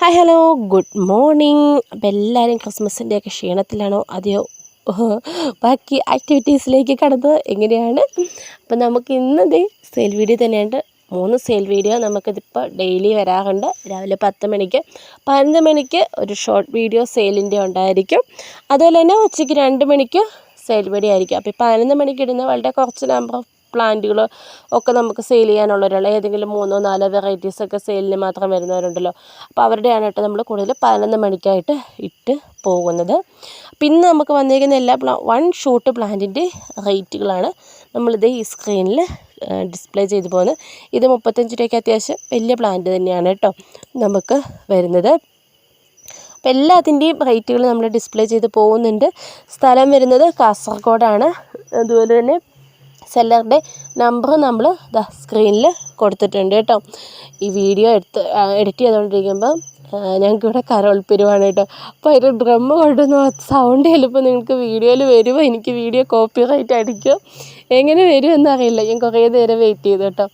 Hi hello good morning അപ്പം എല്ലാവരും ക്രിസ്മസിന്റെയൊക്കെ ക്ഷീണത്തിലാണോ? അതെയോ? ബാക്കി ആക്ടിവിറ്റീസിലേക്ക് കടന്നത് എങ്ങനെയാണ്? അപ്പം നമുക്ക് ഇന്നത് സെൽ വീഡിയോ തന്നെയുണ്ട്. മൂന്ന് സെൽ വീഡിയോ നമുക്കിതിപ്പോൾ ഡെയിലി വരാറുണ്ട്. രാവിലെ പത്ത് മണിക്ക്. പതിനൊന്ന് മണിക്ക് ഒരു ഷോർട്ട് വീഡിയോ സെയിലിന്റെ ഉണ്ടായിരിക്കും. അതുപോലെ തന്നെ ഉച്ചയ്ക്ക് രണ്ട് മണിക്ക് സെൽ വീഡിയോ ആയിരിക്കും. അപ്പോൾ ഈ പതിനൊന്ന് മണിക്ക് ഇടുന്ന വളരെ കുറച്ച് നമ്പർ ഓഫ് പ്ലാന്റുകൾ ഒക്കെ നമുക്ക് സെയിൽ ചെയ്യാനുള്ളവരാണ് ഏതെങ്കിലും മൂന്നോ നാലോ വെറൈറ്റീസ് ഒക്കെ സെയിലിന് മാത്രം വരുന്നവരുണ്ടല്ലോ. അപ്പോൾ അവരുടെയാണ് കേട്ടോ നമ്മൾ കൂടുതൽ പതിനൊന്ന് മണിക്കായിട്ട് ഇട്ട് പോകുന്നത്. പിന്നെ നമുക്ക് വന്നിരിക്കുന്ന എല്ലാ പ്ലാ വൺ ഷൂട്ട് പ്ലാന്റിന്റെ റേറ്റുകളാണ് നമ്മളിത് ഈ സ്ക്രീനിൽ ഡിസ്പ്ലേ ചെയ്ത് പോകുന്നത്. ഇത് മുപ്പത്തഞ്ച് രൂപയ്ക്ക് അത്യാവശ്യം വലിയ പ്ലാന്റ് തന്നെയാണ് കേട്ടോ നമുക്ക് വരുന്നത്. അപ്പോൾ എല്ലാത്തിന്റെയും റേറ്റുകൾ നമ്മൾ ഡിസ്പ്ലേ ചെയ്ത് പോകുന്നുണ്ട്. സ്ഥലം വരുന്നത് കാസർഗോഡാണ്. അതുപോലെ തന്നെ സെല്ലറുടെ നമ്പർ നമ്മൾ സ്ക്രീനിൽ കൊടുത്തിട്ടുണ്ട് കേട്ടോ. ഈ വീഡിയോ എടുത്ത് എഡിറ്റ് ചെയ്തുകൊണ്ടിരിക്കുമ്പോൾ ഞങ്ങൾക്കിവിടെ കരോൾപ്പിരിവാണ് കേട്ടോ. അപ്പോൾ അതിന്റെ ഡ്രമ്മ് കൊണ്ടുവന്ന് സൗണ്ട് ചിലപ്പോൾ നിങ്ങൾക്ക് വീഡിയോയിൽ വരുമോ എനിക്ക് വീഡിയോ കോപ്പി റൈറ്റ് അടിക്കും? എങ്ങനെ വരുമെന്ന് അറിയില്ല. ഞാൻ കുറേ നേരം വെയിറ്റ് ചെയ്തു കേട്ടോ.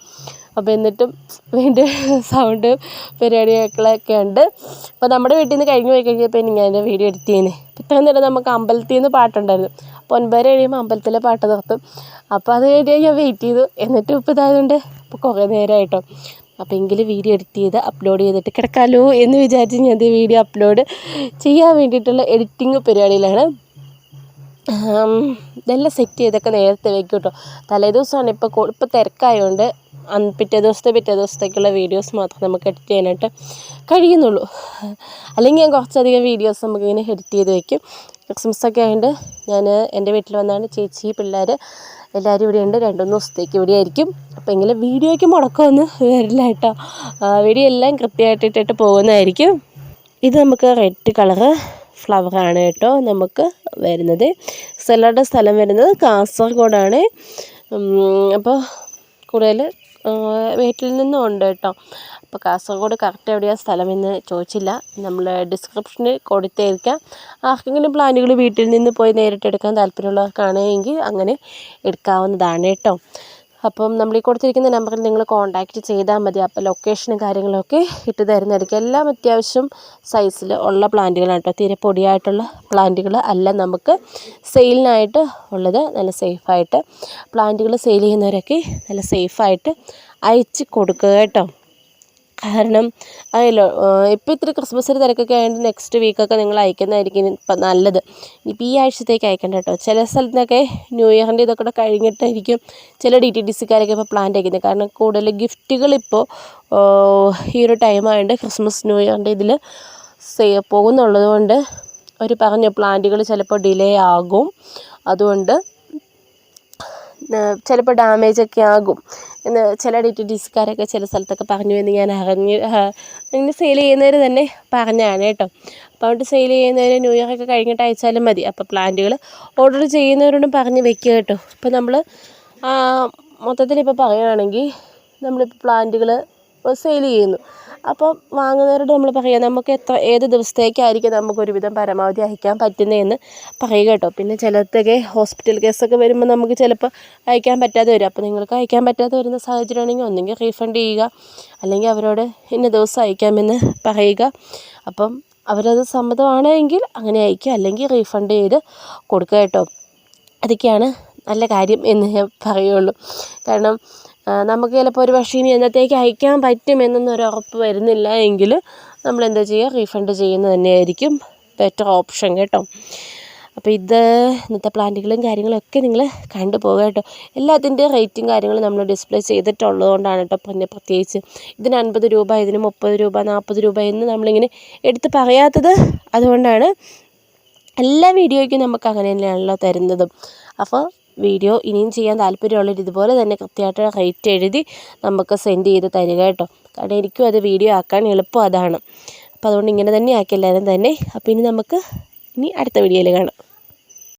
അപ്പോൾ എന്നിട്ടും വീണ്ടും സൗണ്ട് പരിപാടികളൊക്കെ ഉണ്ട്. അപ്പോൾ നമ്മുടെ വീട്ടിൽ നിന്ന് കഴിഞ്ഞ് പോയി കഴിഞ്ഞപ്പോൾ ഞാൻ എന്റെ വീഡിയോ എഡിറ്റ് ചെയ്യുന്നത് ഇത്രയും നേരം നമുക്ക് അമ്പലത്തിൽ നിന്ന് പാട്ടുണ്ടായിരുന്നു. ഒൻപതര കഴിയുമ്പോൾ അമ്പലത്തിലെ പാട്ട് നിർത്തും. അപ്പോൾ അത് കഴിഞ്ഞ് ഞാൻ വെയിറ്റ് ചെയ്തു. എന്നിട്ട് ഇപ്പോൾ ഇതായതുകൊണ്ട് ഇപ്പോൾ കുറേ നേരമായിട്ടോ അപ്പോൾ എങ്കിലും വീഡിയോ എഡിറ്റ് ചെയ്ത് അപ്ലോഡ് ചെയ്തിട്ട് കിടക്കാമല്ലോ എന്ന് വിചാരിച്ച് ഞാൻ ഈ വീഡിയോ അപ്ലോഡ് ചെയ്യാൻ വേണ്ടിയിട്ടുള്ള എഡിറ്റിംഗ് പരിപാടിയിലാണ്. ഇതെല്ലാം സെറ്റ് ചെയ്തൊക്കെ നേരത്തെ വെക്കും കേട്ടോ തലേ ദിവസമാണ് ഇപ്പോൾ ഇപ്പോൾ തിരക്കായതുകൊണ്ട് അന്ന് പിറ്റേ ദിവസത്തെ പിറ്റേ ദിവസത്തേക്കുള്ള വീഡിയോസ് മാത്രം നമുക്ക് എഡിറ്റ് ചെയ്യാനായിട്ട് കഴിയുന്നുള്ളൂ. അല്ലെങ്കിൽ ഞാൻ കുറച്ചധികം വീഡിയോസ് നമുക്കിങ്ങനെ എഡിറ്റ് ചെയ്ത് വെക്കും. ക്രിസ്മസ് ഒക്കെ ആയതുകൊണ്ട് ഞാൻ എന്റെ വീട്ടിൽ വന്നാണ് ചേച്ചി പിള്ളേർ എല്ലാവരും ഇവിടെ ഉണ്ട്. രണ്ട് മൂന്ന് ദിവസത്തേക്ക് ഇവിടെ ആയിരിക്കും. അപ്പോൾ എങ്കിലും വീഡിയോയ്ക്ക് മുടക്കമൊന്നും വരില്ല കേട്ടോ. വീഡിയോ എല്ലാം കൃത്യമായിട്ട് ഇട്ടിട്ട് പോകുന്നതായിരിക്കും. ഇത് നമുക്ക് റെഡ് കളറ് ഫ്ലവറാണ് കേട്ടോ നമുക്ക് വരുന്നത്. സെല്ലറുടെ സ്ഥലം വരുന്നത് കാസർഗോഡാണ്. അപ്പോൾ കൂടുതൽ വീട്ടിൽ നിന്നും ഉണ്ട് കേട്ടോ. അപ്പോൾ കാസർഗോഡ് കറക്റ്റ് എവിടെയാണ് സ്ഥലമെന്ന് ചോദിച്ചില്ല. നമ്മൾ ഡിസ്ക്രിപ്ഷനിൽ കൊടുത്തേക്കാം. ആർക്കെങ്കിലും പ്ലാനുകൾ വീട്ടിൽ നിന്ന് പോയി നേരിട്ട് എടുക്കാൻ താല്പര്യമുള്ളവർക്കാണെങ്കിൽ അങ്ങനെ എടുക്കാവുന്നതാണ് കേട്ടോ. അപ്പം നമ്മൾ ഈ കൊടുത്തിരിക്കുന്ന നമ്പറിൽ നിങ്ങൾ കോൺടാക്റ്റ് ചെയ്താൽ മതി. അപ്പോൾ ലൊക്കേഷനും കാര്യങ്ങളൊക്കെ ഇട്ട് തരുന്നതായിരിക്കും. എല്ലാം അത്യാവശ്യം സൈസിൽ ഉള്ള പ്ലാന്റുകളാണ് കേട്ടോ തീരെ പൊടിയായിട്ടുള്ള പ്ലാന്റുകൾ അല്ല നമുക്ക് സെയിലിനായിട്ട് ഉള്ളത്. നല്ല സേഫായിട്ട് പ്ലാന്റുകൾ സെയിൽ ചെയ്യുന്നവരൊക്കെ നല്ല സേഫായിട്ട് അയച്ച് കൊടുക്കുക കേട്ടോ. കാരണം അറിയാലോ ഇപ്പോൾ ഇത്തിരി ക്രിസ്മസിന് തിരക്കൊക്കെ ആയതുകൊണ്ട് നെക്സ്റ്റ് വീക്കൊക്കെ നിങ്ങൾ അയക്കുന്നതായിരിക്കും ഇപ്പം നല്ലത്. ഇനിയിപ്പോൾ ഈ ആഴ്ചത്തേക്ക് അയക്കണ്ട കേട്ടോ ചില സ്ഥലത്തൊക്കെ ന്യൂ ഇയറിന്റെ ഇതൊക്കെ കൂടെ കഴിഞ്ഞിട്ടായിരിക്കും ചില ഡി ടി ഡി സിക്കാരൊക്കെ ഇപ്പോൾ പ്ലാൻ അയക്കുന്നത് കാരണം കൂടുതൽ ഗിഫ്റ്റുകൾ ഇപ്പോൾ ഈ ഒരു ടൈമായതുകൊണ്ട് ക്രിസ്മസ് ന്യൂ ഇയറിന്റെ ഇതിൽ സേ പോകുന്നുള്ളത് കൊണ്ട് അവർ പറഞ്ഞു പ്ലാന്റുകൾ ചിലപ്പോൾ ഡിലേ ആകും. അതുകൊണ്ട് ചിലപ്പോൾ ഡാമേജ് ഒക്കെ ആകും. എന്ന് ചില ഡി ടി ഡി സിക്കാരൊക്കെ ചില സ്ഥലത്തൊക്കെ പറഞ്ഞു എന്ന് ഞാൻ അറിഞ്ഞ് അങ്ങനെ സെയിൽ ചെയ്യുന്നവർ തന്നെ പറഞ്ഞതാണ് കേട്ടോ. അപ്പോൾ അതുകൊണ്ട് സെയിൽ ചെയ്യുന്നവർ ന്യൂ ഇയർ ഒക്കെ കഴിഞ്ഞിട്ട് അയച്ചാലും മതി. അപ്പോൾ പ്ലാന്റുകൾ ഓർഡർ ചെയ്യുന്നവരോടും പറഞ്ഞ് വെക്കുക കേട്ടോ. ഇപ്പോൾ നമ്മൾ മൊത്തത്തിൽ ഇപ്പോൾ പറയുകയാണെങ്കിൽ നമ്മളിപ്പോൾ പ്ലാന്റുകൾ സെയിൽ ചെയ്യുന്നു. അപ്പോൾ വാങ്ങുന്നവരോട് നമ്മൾ പറയുക നമുക്ക് എത്ര ഏത് ദിവസത്തേക്കായിരിക്കും നമുക്ക് ഒരുവിധം പരമാവധി അയക്കാൻ പറ്റുന്നതെന്ന് പറയുക കേട്ടോ. പിന്നെ ചിലത്തൊക്കെ ഹോസ്പിറ്റൽ കേസൊക്കെ വരുമ്പോൾ നമുക്ക് ചിലപ്പോൾ അയക്കാൻ പറ്റാതെ വരും. അപ്പോൾ നിങ്ങൾക്ക് അയക്കാൻ പറ്റാതെ വരുന്ന സാഹചര്യമാണെങ്കിൽ ഒന്നെങ്കിൽ റീഫണ്ട് ചെയ്യുക അല്ലെങ്കിൽ അവരോട് ഇന്ന ദിവസം അയക്കാമെന്ന് പറയുക. അപ്പം അവരത് സമ്മതമാണെങ്കിൽ അങ്ങനെ അയക്കുക അല്ലെങ്കിൽ റീഫണ്ട് ചെയ്ത് കൊടുക്കുക കേട്ടോ. അതൊക്കെയാണ് നല്ല കാര്യം എന്ന് ഞാൻ പറയുള്ളൂ. കാരണം നമുക്ക് ചിലപ്പോൾ ഒരു പക്ഷേ ഇനി എന്നത്തേക്ക് അയക്കാൻ പറ്റുമെന്നൊന്നും ഒരു ഉറപ്പ് വരുന്നില്ല എങ്കിൽ നമ്മൾ എന്താ ചെയ്യുക? റീഫണ്ട് ചെയ്യുന്നത് തന്നെയായിരിക്കും ബെറ്റർ ഓപ്ഷൻ കേട്ടോ. അപ്പോൾ ഇത് ഇന്നത്തെ പ്ലാന്റുകളും കാര്യങ്ങളൊക്കെ നിങ്ങൾ കണ്ടു പോകുക കേട്ടോ. എല്ലാത്തിന്റെ റേറ്റും കാര്യങ്ങളും നമ്മൾ ഡിസ്പ്ലേ ചെയ്തിട്ടുള്ളത് കൊണ്ടാണ് കേട്ടോ പിന്നെ പ്രത്യേകിച്ച് ഇതിന് അൻപത് രൂപ ഇതിന് മുപ്പത് രൂപ നാൽപ്പത് രൂപ എന്ന് നമ്മളിങ്ങനെ എടുത്ത് പറയാത്തത് അതുകൊണ്ടാണ് എല്ലാ വീഡിയോയ്ക്കും നമുക്ക് അങ്ങനെ തന്നെയാണല്ലോ തരുന്നതും. അപ്പോൾ വീഡിയോ ഇനിയും ചെയ്യാൻ താല്പര്യമുള്ളവർ ഇതുപോലെ തന്നെ കൃത്യമായിട്ട് റേറ്റ് എഴുതി നമുക്ക് സെൻഡ് ചെയ്ത് തരിക കേട്ടോ. കാരണം എനിക്കും അത് വീഡിയോ ആക്കാൻ എളുപ്പം അതാണ്. അപ്പോൾ അതുകൊണ്ട് ഇങ്ങനെ തന്നെ ആക്കി എല്ലാവരും തന്നെ. അപ്പോൾ ഇനി നമുക്ക് ഇനി അടുത്ത വീഡിയോയിൽ കാണാം.